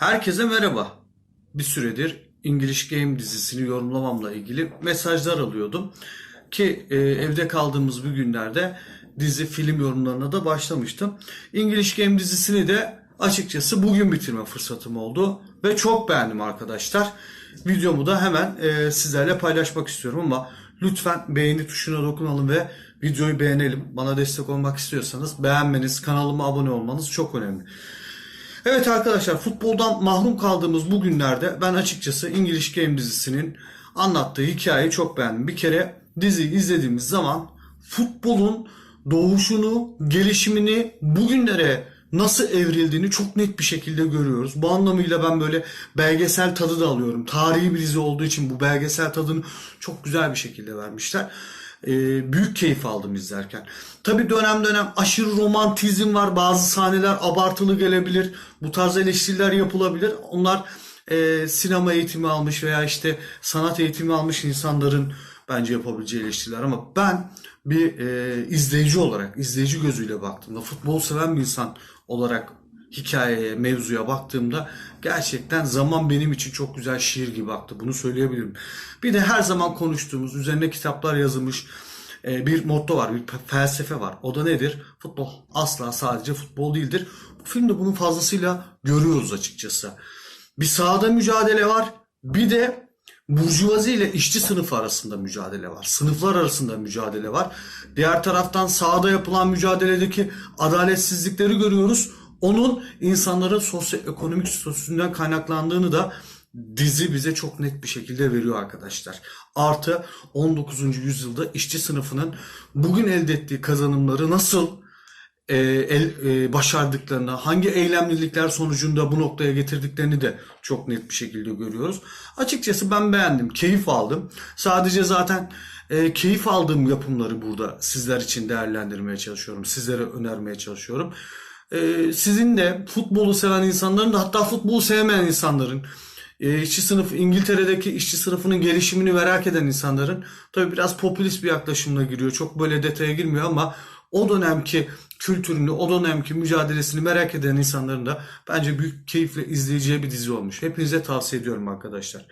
Herkese merhaba. Bir süredir English Game dizisini yorumlamamla ilgili mesajlar alıyordum. Ki e, evde kaldığımız bu günlerde dizi film yorumlarına da başlamıştım. English Game dizisini de açıkçası bugün bitirme fırsatım oldu. Ve çok beğendim arkadaşlar. Videomu da hemen e, sizlerle paylaşmak istiyorum ama lütfen beğeni tuşuna dokunalım ve videoyu beğenelim. Bana destek olmak istiyorsanız beğenmeniz, kanalıma abone olmanız çok önemli. Evet arkadaşlar futboldan mahrum kaldığımız bu günlerde ben açıkçası English Game dizisinin anlattığı hikayeyi çok beğendim. Bir kere diziyi izlediğimiz zaman futbolun doğuşunu, gelişimini bugünlere nasıl evrildiğini çok net bir şekilde görüyoruz. Bu anlamıyla ben böyle belgesel tadı da alıyorum. Tarihi bir dizi olduğu için bu belgesel tadını çok güzel bir şekilde vermişler. Ee, büyük keyif aldım izlerken. Tabi dönem dönem aşırı romantizm var. Bazı sahneler abartılı gelebilir. Bu tarz eleştiriler yapılabilir. Onlar e, sinema eğitimi almış veya işte sanat eğitimi almış insanların bence yapabileceği eleştiriler ama ben bir e, izleyici olarak, izleyici gözüyle baktığımda, futbol seven bir insan olarak hikayeye, mevzuya baktığımda gerçekten zaman benim için çok güzel şiir gibi aktı. Bunu söyleyebilirim. Bir de her zaman konuştuğumuz, üzerine kitaplar yazılmış e, bir motto var, bir felsefe var. O da nedir? Futbol asla sadece futbol değildir. Bu filmde bunun fazlasıyla görüyoruz açıkçası. Bir sahada mücadele var, bir de burjuvazi ile işçi sınıfı arasında mücadele var. Sınıflar arasında mücadele var. Diğer taraftan sahada yapılan mücadeledeki adaletsizlikleri görüyoruz. Onun insanların sosyoekonomik statüsünden kaynaklandığını da dizi bize çok net bir şekilde veriyor arkadaşlar. Artı 19. yüzyılda işçi sınıfının bugün elde ettiği kazanımları nasıl e, el, e, başardıklarını, hangi eylemlilikler sonucunda bu noktaya getirdiklerini de çok net bir şekilde görüyoruz. Açıkçası ben beğendim, keyif aldım. Sadece zaten e, keyif aldığım yapımları burada sizler için değerlendirmeye çalışıyorum, sizlere önermeye çalışıyorum. E, sizin de futbolu seven insanların da hatta futbolu sevmeyen insanların e, işçi sınıf İngiltere'deki işçi sınıfının gelişimini merak eden insanların tabi biraz popülist bir yaklaşımla giriyor. Çok böyle detaya girmiyor ama o dönemki kültürünü, o dönemki mücadelesini merak eden insanların da bence büyük keyifle izleyeceği bir dizi olmuş. Hepinize tavsiye ediyorum arkadaşlar.